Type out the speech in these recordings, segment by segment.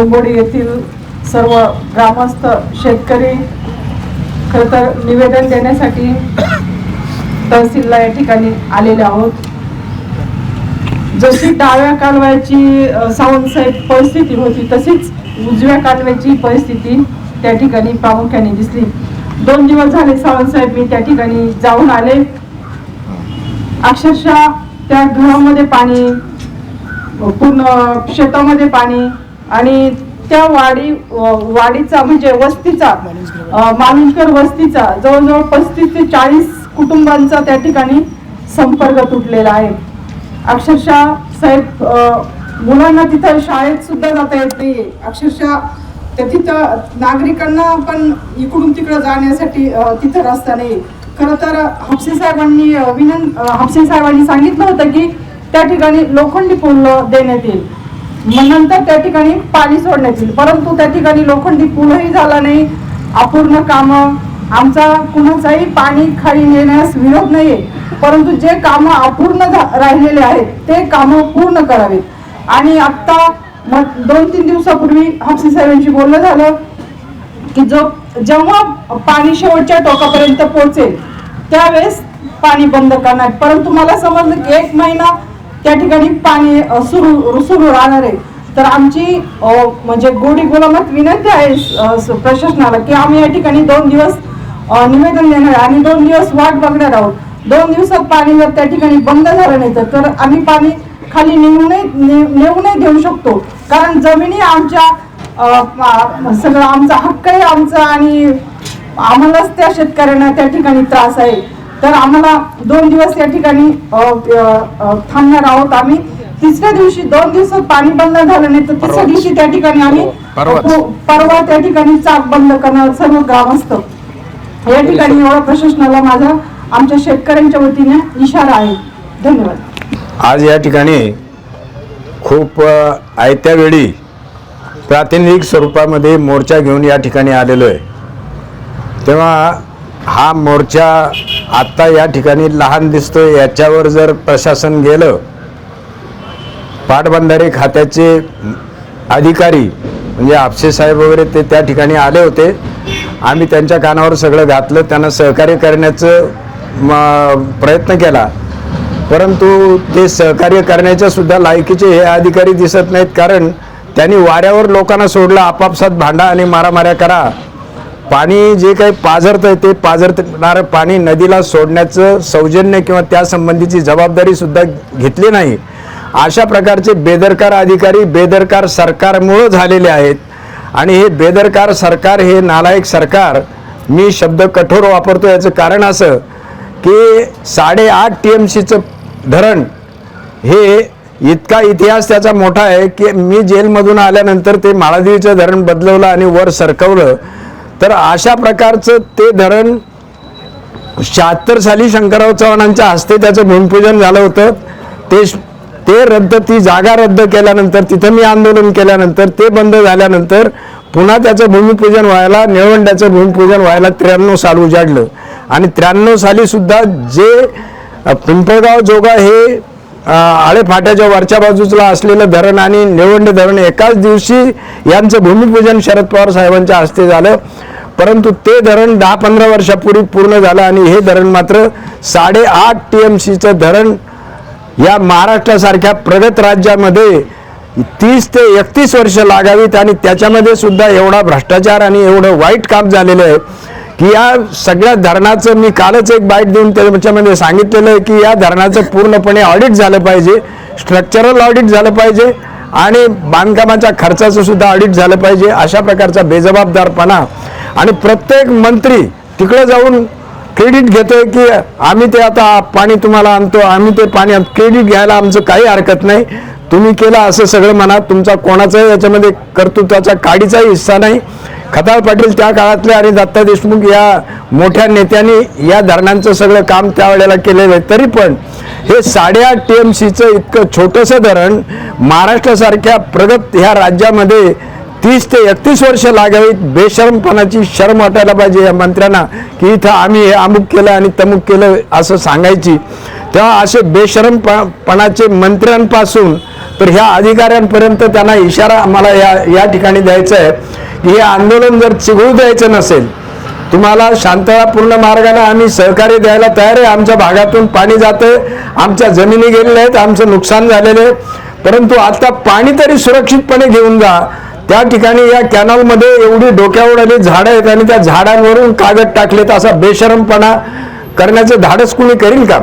डोंबोडी येथील सर्व ग्रामस्थ शेतकरी खरं तर निवेदन देण्यासाठी तहसीलला या ठिकाणी आलेले आहोत. जशी डाव्या कालव्याची सावंतसाहेब परिस्थिती होती तशीच उजव्या कालव्याची परिस्थिती त्या ठिकाणी प्रामुख्याने दिसली. दोन दिवस झाले सावंतसाहेब मी त्या ठिकाणी जाऊन आले. अक्षरशः त्या घरामध्ये पाणी पूर्ण शेतामध्ये पाणी आणि त्या वाडी वाडीचा म्हणजे वस्तीचा अ, वस्तीचा जवळजवळ पस्तीस ते चाळीस कुटुंबांचा त्या ठिकाणी संपर्क तुटलेला आहे. अक्षरशः साहेब मुलांना तिथं शाळेत सुद्धा जाता येत नाहीये. अक्षरशः त्या तिथं नागरिकांना पण इकडून तिकडं जाण्यासाठी तिथं रस्ता नाही खरं तर हापसे साहेबांनी विनं हापसे साहेबांनी सांगितलं होतं की त्या ठिकाणी लोखंडी पूल देण्यात येईल. मग नंतर त्या ठिकाणी पाणी सोडण्यात येईल. परंतु त्या ठिकाणी लोखंडी पूलही झाला नाही. अपूर्ण कामं आमचा कुणाचाही पाणी खाली नेण्यास विरोध नाहीये. परंतु जे कामं अपूर्ण झा- राहिलेले आहेत ते कामं पूर्ण करावेत. आणि आत्ता मग दोन तीन दिवसापूर्वी हापसी साहेबांशी बोलणं झालं की जो जेव्हा पाणी शेवटच्या टोकापर्यंत पोहोचेल त्यावेळेस पाणी बंद करणार. परंतु मला समजलं की एक महिना त्या ठिकाणी पाणी सुरू सुरू राहणार आहे. तर आमची म्हणजे गोडी गुलामत विनंती आहे प्रशासनाला की आम्ही या ठिकाणी दोन दिवस निवेदन देणार आहे आणि दोन दिवस वाट बघणार आहोत. दोन दिवसात पाणी जर त्या ठिकाणी बंद झालं नाही तर- आम्ही पाणी खाली नेऊ नाही नेऊ नाही देऊ शकतो. कारण जमिनी आमच्या सगळं आमचा हक्कही आमचा आणि आम्हालाच त्या शेतकऱ्यांना त्या ठिकाणी त्रास आहे. तर आम्हाला दोन दिवस या ठिकाणी थांबणार आहोत आम्ही. तिसऱ्या दिवशी दोन दिवसात पाणी बंद झालं नाही तर तिसऱ्या दिवशी त्या ठिकाणी आम्ही परवाच. पो- परवा त्या ठिकाणी चाक बंद करणार सर्व ग्रामस्थ या ठिकाणी एवढा प्रशासनाला माझा आमच्या शेतकऱ्यांच्या वतीने इशारा आहे. धन्यवाद. आज या ठिकाणी खूप आयत्या वेळी प्रातिनिधिक स्वरूपामध्ये मोर्चा घेऊन या ठिकाणी आलेलो आहे. तेव्हा हा मोर्चा आत्ता या ठिकाणी लहान दिसतोय. याच्यावर जर प्रशासन गेलं पाटबंधारे खात्याचे अधिकारी म्हणजे आपसे साहेब वगैरे ते त्या ठिकाणी आले होते. आम्ही त्यांच्या कानावर सगळं घातलं त्यांना सहकार्य करण्याचं प्रयत्न केला. परंतु ते सहकार्य करण्याच्या सुद्धा लायकीचे हे अधिकारी दिसत नाहीत. कारण त्यांनी वाऱ्यावर लोकांना सोडलं आपापसात भांडा आणि मारामाऱ्या करा. पाणी जे काही पाझरतंय ते पाझरणारं पाणी नदीला सोडण्याचं सौजन्य किंवा त्या संबंधीची जबाबदारी सुद्धा घेतली नाही. अशा प्रकारचे बेदरकार अधिकारी बेदरकार सरकारमुळं झालेले आहेत. आणि हे बेदरकार सरकार हे नालायक सरकार मी शब्द कठोर वापरतो याचं कारण असं की साडेआठ टी एम सीचं धरण हे इतका इतिहास त्याचा मोठा आहे की मी जेलमधून आल्यानंतर ते माळादेवीचं धरण बदलवलं आणि वर सरकवलं. तर अशा प्रकारचं ते धरण शहात्तर साली शंकरराव चव्हाणांच्या हस्ते त्याचं भूमिपूजन झालं होतं. ते ते रद्द ती जागा रद्द केल्यानंतर तिथं मी आंदोलन केल्यानंतर ते बंद झाल्यानंतर पुन्हा त्याचं भूमिपूजन व्हायला निळवंड्याचं भूमिपूजन व्हायला त्र्याण्णव साल उजाडलं. आणि त्र्याण्णव साली सुद्धा जे पिंपळगाव जोगा हे आळेफाट्याच्या वरच्या बाजूला असलेलं धरण आणि निळवंडे धरण एकाच दिवशी यांचं भूमिपूजन शरद पवार साहेबांच्या हस्ते झालं. परंतु ते धरण दहा पंधरा वर्षापूर्वी पूर्ण झालं आणि हे धरण मात्र साडेआठ टी एम सीचं धरण या महाराष्ट्रासारख्या प्रगत राज्यामध्ये तीस ते एकतीस वर्ष लागावीत आणि त्याच्यामध्ये सुद्धा एवढा भ्रष्टाचार आणि एवढं वाईट काम झालेलं आहे की या सगळ्या धरणाचं मी कालच एक बाईट देऊन त्याच्यामध्ये सांगितलेलं आहे की या धरणाचं पूर्णपणे ऑडिट झालं पाहिजे स्ट्रक्चरल ऑडिट झालं पाहिजे आणि बांधकामाच्या खर्चाचं सुद्धा ऑडिट झालं पाहिजे अशा प्रकारचा बेजबाबदारपणा. आणि प्रत्येक मंत्री तिकडे जाऊन क्रेडिट घेतोय की आम्ही ते आता पाणी तुम्हाला आणतो आम्ही ते पाणी क्रेडिट घ्यायला आमचं काही हरकत नाही. तुम्ही केलं असं सगळं म्हणा तुमचा कोणाचाही याच्यामध्ये कर्तृत्वाचा काडीचाही हिस्सा नाही. खताळ पाटील त्या काळातले आणि दत्ता देशमुख या मोठ्या नेत्यांनी या धरणांचं सगळं काम त्यावेळेला केलेलं आहे. तरी पण हे साडेआठ टी एम सीचं इतकं छोटंसं धरण महाराष्ट्रासारख्या प्रगत ह्या राज्यामध्ये तीस ते एकतीस वर्ष लागावीत. बेशरमपणाची शरम वाटायला पाहिजे या मंत्र्यांना की इथं आम्ही हे अमुक केलं आणि तमुक केलं असं सांगायची. तेव्हा असे बेशरम प- पणाचे मंत्र्यांपासून तर ह्या अधिकाऱ्यांपर्यंत त्यांना इशारा आम्हाला या या ठिकाणी द्यायचा आहे. हे आंदोलन जर चिघळू द्यायचं नसेल तुम्हाला शांततापूर्ण मार्गाने आम्ही सहकार्य द्यायला तयार आहे. आमच्या भागातून पाणी जातं आमच्या जमिनी गेलेल्या आहेत आमचं नुकसान झालेलं आहे. परंतु आता पाणी तरी सुरक्षितपणे घेऊन जा. त्या ठिकाणी या कॅनलमध्ये एवढी डोक्यावर आली झाडं आहेत आणि त्या झाडांवरून कागद टाकलेत असा बेशरमपणा करण्याचं धाडस कुणी करील का?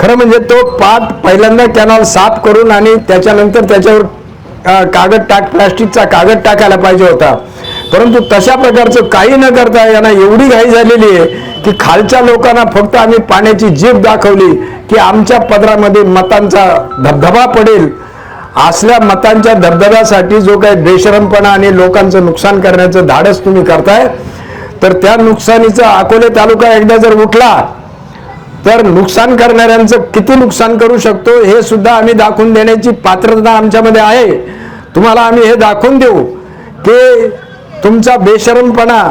खरं म्हणजे तो पाट पहिल्यांदा कॅनॉल साफ करून आणि त्याच्यानंतर त्याच्यावर कागद टाक प्लास्टिकचा कागद टाकायला पाहिजे होता. परंतु तशा प्रकारचं काही न करता यांना एवढी घाई झालेली आहे की खालच्या लोकांना फक्त आम्ही पाण्याची जीभ दाखवली की आमच्या पदरामध्ये मतांचा धबधबा पडेल. असल्या मतांच्या धबधब्यासाठी जो काही बेशरमपणा आणि लोकांचं नुकसान करण्याचं धाडस तुम्ही करताय तर त्या नुकसानीचा अकोले तालुका एकदा जर उठला तर नुकसान करणाऱ्यांचं किती नुकसान करू शकतो हे सुद्धा आम्ही दाखवून देण्याची पात्रता आमच्यामध्ये आहे. तुम्हाला आम्ही हे दाखवून देऊ की तुमचा बेशरमपणा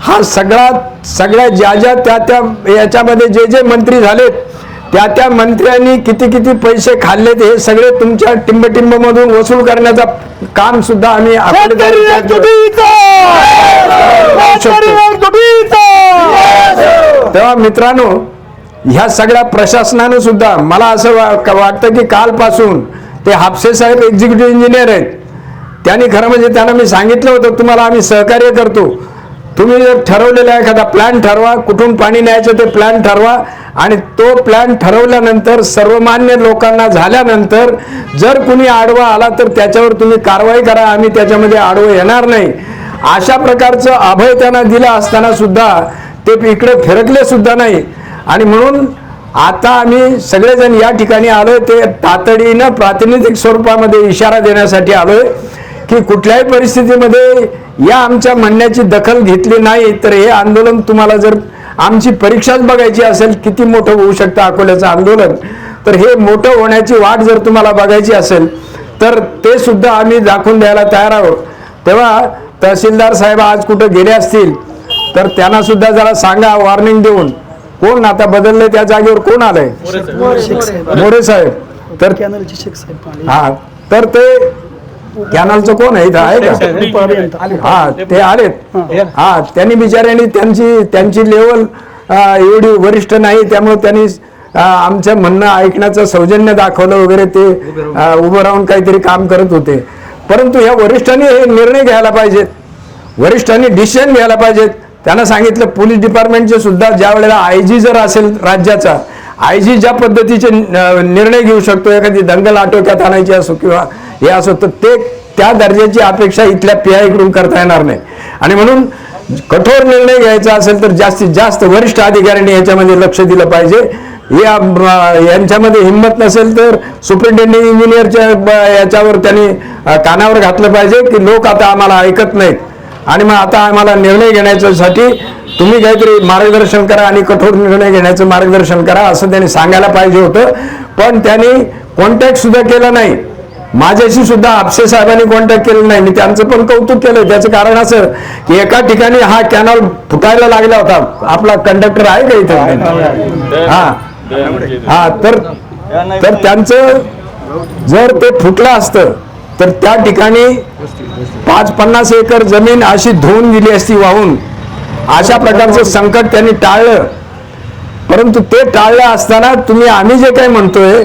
हा सगळा सगळ्या ज्या ज्या त्या त्या याच्यामध्ये जे जे मंत्री झालेत त्या त्या मंत्र्यांनी किती किती पैसे खाल्लेत हे सगळे तुमच्या टिंबटिंब मधून वसूल करण्याचा काम सुद्धा आम्ही तेव्हा मित्रांनो ह्या सगळ्या प्रशासनानं सुद्धा मला असं वाटतं की कालपासून ते हापसे साहेब एक्झिक्युटिव्ह इंजिनियर आहेत. त्यांनी खरं म्हणजे त्यांना मी सांगितलं होतं तुम्हाला आम्ही सहकार्य करतो. तुम्ही जर ठरवलेला एखादा प्लॅन ठरवा कुठून पाणी न्यायचं ते प्लॅन ठरवा आणि तो प्लॅन ठरवल्यानंतर सर्वमान्य लोकांना झाल्यानंतर जर कुणी आडवा आला तर त्याच्यावर तुम्ही कारवाई करा आम्ही त्याच्यामध्ये आडवं येणार नाही. अशा प्रकारचं अभय त्यांना दिलं असताना सुद्धा ते इकडे फिरकले सुद्धा नाही. आणि म्हणून आता आम्ही सगळेजण या ठिकाणी आलोय ते तातडीनं प्रातिनिधिक स्वरूपामध्ये इशारा देण्यासाठी आलोय. की कुठल्याही परिस्थितीमध्ये या आमच्या म्हणण्याची दखल घेतली नाही तर हे आंदोलन तुम्हाला जर आमची परीक्षाच बघायची असेल किती मोठं होऊ शकतं अकोल्याचं आंदोलन तर हे मोठं होण्याची वाट जर तुम्हाला बघायची असेल तर ते सुद्धा आम्ही दाखवून द्यायला तयार आहोत. तेव्हा तहसीलदार साहेब आज कुठं गेले असतील तर त्यांना सुद्धा जरा सांगा वॉर्निंग देऊन. कोण आता बदलले त्या जागेवर? कोण आलंय? मोरे साहेब. तर हा तर ते कॅनलचं कोण आहे इथं? आहे का? हा ते आलेत. हा. त्यांनी बिचाऱ्यांनी त्यांची त्यांची लेवल एवढी वरिष्ठ नाही त्यामुळे त्यांनी आमचं म्हणणं ऐकण्याचं सौजन्य दाखवलं वगैरे ते उभं राहून काहीतरी काम करत होते. परंतु ह्या वरिष्ठांनी हे निर्णय घ्यायला पाहिजेत. वरिष्ठांनी डिसिजन घ्यायला पाहिजेत. त्यांना सांगितलं पोलीस डिपार्टमेंटचे सुद्धा ज्या वेळेला आय जी जर असेल राज्याचा आय जी ज्या पद्धतीचे निर्णय घेऊ शकतो एखादी दंगल आटोक्यात आणायची असो किंवा हे असं तर ते त्या दर्जाची अपेक्षा इथल्या पी कडून करता येणार नाही. आणि म्हणून कठोर निर्णय घ्यायचा असेल तर जास्तीत जास्त वरिष्ठ अधिकाऱ्यांनी याच्यामध्ये लक्ष दिलं पाहिजे. या यांच्यामध्ये हिंमत नसेल तर सुपरिटेंडिंग इंजिनियरच्या याच्यावर त्यांनी कानावर घातलं पाहिजे की लोक आता आम्हाला ऐकत नाहीत. आणि मग आता आम्हाला निर्णय घेण्याच्यासाठी तुम्ही काहीतरी मार्गदर्शन करा आणि कठोर निर्णय घेण्याचं मार्गदर्शन करा असं त्यांनी सांगायला पाहिजे होतं. पण त्यांनी कॉन्टॅक्ट सुद्धा केलं नाही. माझ्याशी सुद्धा आपसे साहेबांनी कॉन्टॅक्ट केलं नाही. मी त्यांचं पण कौतुक केलं त्याचं कारण असं की एका ठिकाणी हा कॅनॉल फुटायला लागला होता. आपला कंडक्टर आहे का इथे? हा. हा. तर तर त्यांचं जर ते फुटलं असतं तर त्या ठिकाणी पाच पन्नास एकर जमीन अशी धुवून गेली असती वाहून. अशा प्रकारचं संकट त्यांनी टाळलं. परंतु ते टाळलं असताना तुम्ही आम्ही जे काही म्हणतोय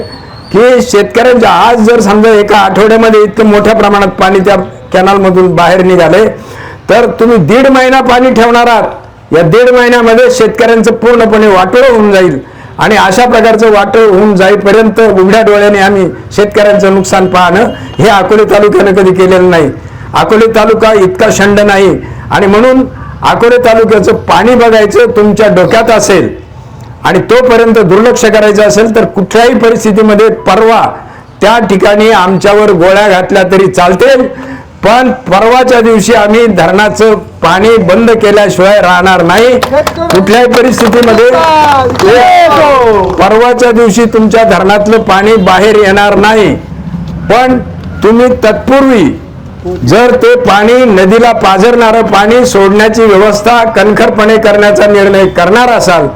की शेतकऱ्यांच्या आज जर समजा एका आठवड्यामध्ये इतकं मोठ्या प्रमाणात पाणी त्या कॅनलमधून बाहेर निघाले तर तुम्ही दीड महिना पाणी ठेवणार आहात. या दीड महिन्यामध्ये शेतकऱ्यांचं पूर्णपणे वाटोळं होऊन जाईल. आणि अशा प्रकारचं वाटोळ होऊन जाईपर्यंत उघड्या डोळ्याने आम्ही शेतकऱ्यांचं नुकसान पाहणं हे अकोले तालुक्यानं कधी केलेलं नाही. अकोले तालुका इतका शंड नाही. आणि म्हणून अकोले तालुक्याचं पाणी बघायचं तुमच्या डोक्यात असेल आणि तोपर्यंत दुर्लक्ष करायचं असेल तर कुठल्याही परिस्थितीमध्ये परवा त्या ठिकाणी आमच्यावर गोळ्या घातल्या तरी चालतील. पण परवाच्या दिवशी आम्ही धरणाचं पाणी बंद केल्याशिवाय राहणार नाही. कुठल्याही परिस्थितीमध्ये परवाच्या दिवशी तुमच्या धरणातलं पाणी बाहेर येणार नाही. पण तुम्ही तत्पूर्वी जर ते पाणी नदीला पाझरणारं पाणी सोडण्याची व्यवस्था कणखरपणे करण्याचा निर्णय करणार असाल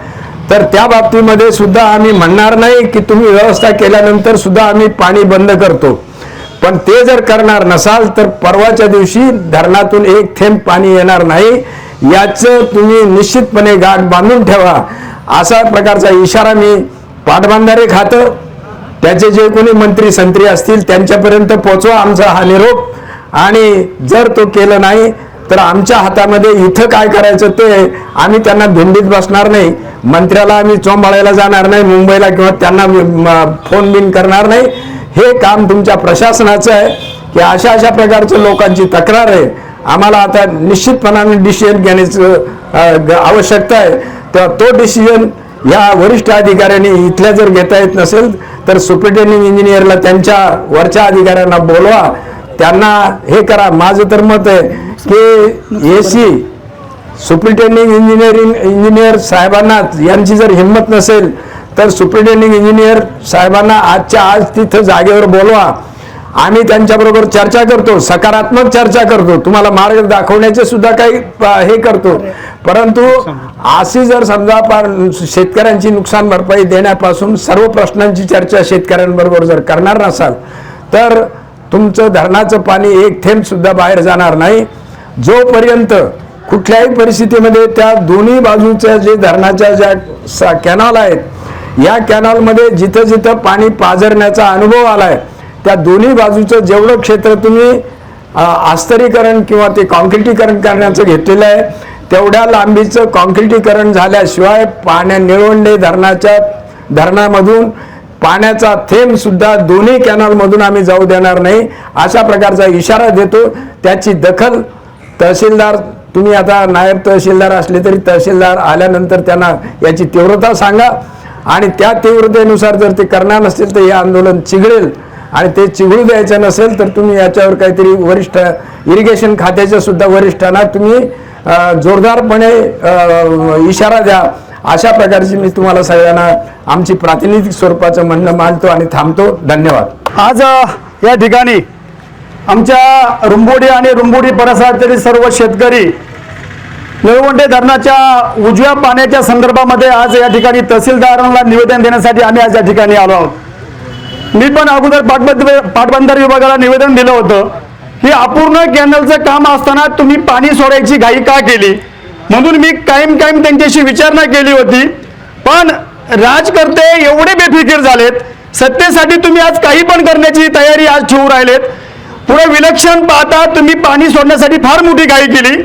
तर त्या बाबतीमध्ये सुद्धा आम्ही म्हणणार नाही की तुम्ही व्यवस्था केल्यानंतर सुद्धा आम्ही पाणी बंद करतो. पण ते जर करणार नसाल तर परवाच्या दिवशी धरणातून एक थेंब पाणी येणार नाही. याचं तुम्ही निश्चितपणे गाठ बांधून ठेवा. असा प्रकारचा इशारा मी पाटबंधारे खातं त्याचे जे कोणी मंत्री संत्री असतील त्यांच्यापर्यंत पोचवा आमचा हा निरोप. आणि जर तो केलं नाही तर आमच्या हातामध्ये इथं काय करायचं ते आम्ही त्यांना भेंडीत बसणार नाही. मंत्र्याला आम्ही चोंबाळायला जाणार नाही मुंबईला किंवा त्यांना फोन बिन करणार नाही. हे काम तुमच्या प्रशासनाचं आहे की अशा अशा प्रकारच्या लोकांची तक्रार आहे. आम्हाला आता निश्चितपणाने डिसिजन घेण्याचं आवश्यकता आहे. तर तो डिसिजन या वरिष्ठ अधिकाऱ्यांनी इथल्या जर घेता येत नसेल तर सुप्रिटेंडिंग इंजिनियरला त्यांच्या वरच्या अधिकाऱ्यांना बोलवा. त्यांना हे करा. माझं तर मत आहे की A C superintending engineering engineer साहेबांना यांची जर हिंमत नसेल तर सुप्रिटेंडिंग इंजिनियर साहेबांना आजच्या आज तिथं जागेवर बोलवा. आम्ही त्यांच्याबरोबर चर्चा करतो सकारात्मक चर्चा करतो. तुम्हाला मार्ग दाखवण्याचे सुद्धा काही हे करतो. परंतु अशी जर समजा पार शेतकऱ्यांची नुकसान भरपाई देण्यापासून सर्व प्रश्नांची चर्चा शेतकऱ्यांबरोबर जर करणार नसाल तर तुमचं धरणाचं पाणी एक थेंब सुद्धा बाहेर जाणार नाही. जोपर्यंत कुठल्याही परिस्थितीमध्ये त्या दोन्ही बाजूच्या जे धरणाच्या ज्या कॅनॉल आहेत या कॅनॉलमध्ये जिथं जिथं पाणी पाझरण्याचा अनुभव आला आहे त्या दोन्ही बाजूचं जेवढं क्षेत्र तुम्ही आस्तरीकरण किंवा ते कॉन्क्रिटीकरण करण्याचं घेतलेलं आहे तेवढ्या लांबीचं कॉन्क्रिटीकरण झाल्याशिवाय पाण्या निळवंडे धरणाच्या धरणामधून पाण्याचा थेंब सुद्धा दोन्ही कॅनॉलमधून आम्ही जाऊ देणार नाही अशा प्रकारचा इशारा देतो. त्याची दखल तहसीलदार तुम्ही आता नायब तहसीलदार असले तरी तहसीलदार आल्यानंतर त्यांना याची तीव्रता सांगा. आणि त्या तीव्रतेनुसार जर ते करणार नसतील तर हे आंदोलन चिघळेल. आणि ते चिघळू द्यायचं नसेल तर तुम्ही याच्यावर काहीतरी वरिष्ठ इरिगेशन खात्याच्या सुद्धा वरिष्ठांना तुम्ही जोरदारपणे इशारा द्या. अशा प्रकारची मी तुम्हाला सगळ्यांना आमची प्रातिनिधिक स्वरूपाचं म्हणणं मानतो आणि थांबतो. धन्यवाद. आज या ठिकाणी आमच्या रुंबोडी आणि रुंबोडी परिसरातील सर्व शेतकरी निळवंडे धरणाच्या उजव्या पाण्याच्या संदर्भामध्ये आज या ठिकाणी तहसीलदारांना निवेदन देण्यासाठी आम्ही आज या ठिकाणी आलो आहोत. मी पण अगोदर पाटबंध पाटबंधारे विभागाला निवेदन दिलं होतं की अपूर्ण कॅनलचं काम असताना तुम्ही पाणी सोडायची घाई का केली? म्हणून मी कायम कायम त्यांच्याशी विचारणा केली होती. पण राजकर्ते एवढे बेफिकीर झालेत. सत्तेसाठी तुम्ही आज काही पण करण्याची तयारी आज ठेवू राहिलेत. पुढे विलक्षण पाहता तुम्ही पाणी सोडण्यासाठी फार मोठी घाई केली.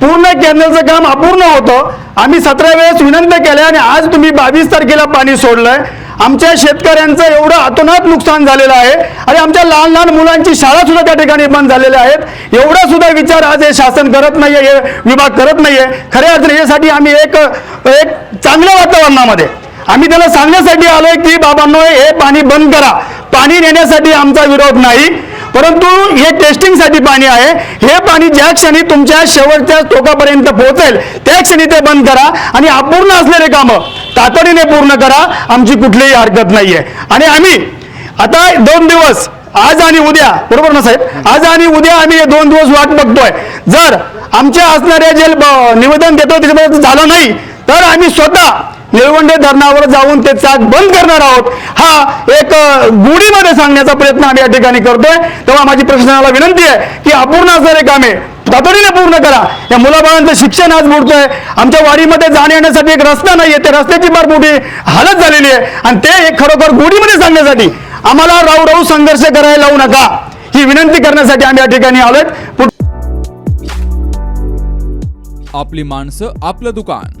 पूर्ण कॅनलचं काम अपूर्ण होतं. आम्ही सतरा वेळेस विनंती केल्या आणि आज तुम्ही बावीस तारखेला पाणी सोडलंय. आमच्या शेतकऱ्यांचं एवढं अतोनात नुकसान झालेलं आहे आणि आमच्या लहान लहान मुलांची शाळा सुद्धा त्या ठिकाणी बंद झालेल्या आहेत. एवढा सुद्धा विचार आज हे शासन करत नाहीये हे विभाग करत नाहीये. खऱ्या अर्थाने यासाठी आम्ही एक एक चांगल्या वातावरणामध्ये आम्ही त्याला सांगण्यासाठी आलोय की बाबांनो हे पाणी बंद करा. पाणी नेण्यासाठी आमचा विरोध नाही. परंतु हे टेस्टिंगसाठी पाणी आहे. हे पाणी ज्या क्षणी तुमच्या शेवटच्या टोकापर्यंत पोहोचेल त्या क्षणी ते बंद करा आणि अपूर्ण असलेले कामं तातडीने पूर्ण करा. आमची कुठलीही हरकत नाहीये. आणि आम्ही आता दोन दिवस आज आणि उद्या बरोबर ना साहेब? आज आणि उद्या आम्ही हे दोन दिवस वाट बघतोय. जर आमच्या असणाऱ्या जे निवेदन देतो त्याच्यामध्ये झालं नाही तर आम्ही स्वतः निळवंडे धरणावर जाऊन ते चाक बंद करणार आहोत. हा एक गुढीमध्ये सांगण्याचा प्रयत्न आम्ही या ठिकाणी करतोय. तेव्हा माझी प्रशासनाला विनंती आहे की अपूर्ण असणारे कामे तातडीने पूर्ण करा. या मुलाबाळांचं शिक्षण आज मोडतोय आमच्या वाडीमध्ये जाण्या येण्यासाठी एक रस्ता नाहीये. त्या रस्त्याची फार मोठी हालत झालेली आहे. आणि ते एक खरोखर गुढीमध्ये सांगण्यासाठी आम्हाला राऊ राऊ संघर्ष करायला लावू नका. ही विनंती करण्यासाठी आम्ही या ठिकाणी आलोय. आपली माणसं आपलं दुकान.